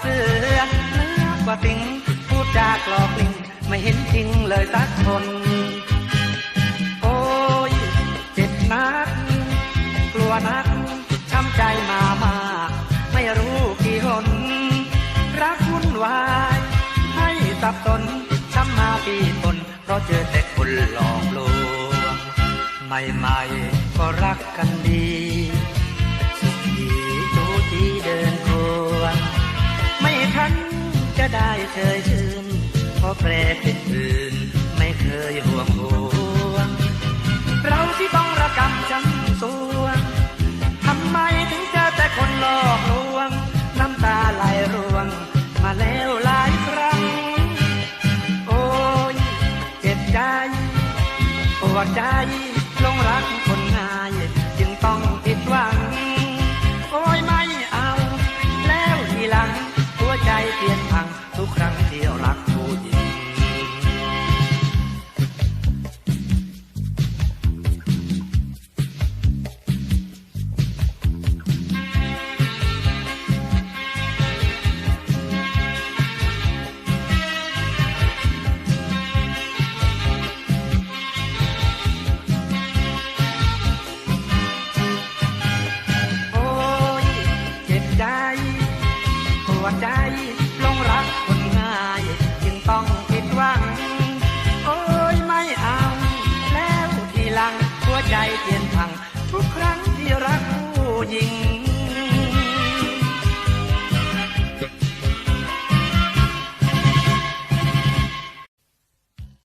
เสือเนื้อกว่าสิงพูดจากหลอกลิงไม่เห็นจริงเลยสักคน โอ้ยเจ็บนัก กลัวนักช้ำใจมามากไม่รู้กี่หน รักวุ่นวาย ให้สับสนช้ำมาปีตนเพราะเจอแต่คนหลอกลวงใหม่ๆก็รักกันดี จะได้เชยชื่นเพราะแปรเป็นอื่น ไม่เคยห่วงห่วง เราที่ต้องระกำช้ำสวงทำไมถึงเจอแต่คนหลอกลวง น้ำตาไหลร่วง มาแล้วหลายครั้ง โอ้ยเจ็บใจ ปวดใจลงรักคน ทุกครั้งที่รักผู้หญิงโอ้ยเจ็บใจปวใจ ใจเปลี่ยนพังทุกครั้งที่รัก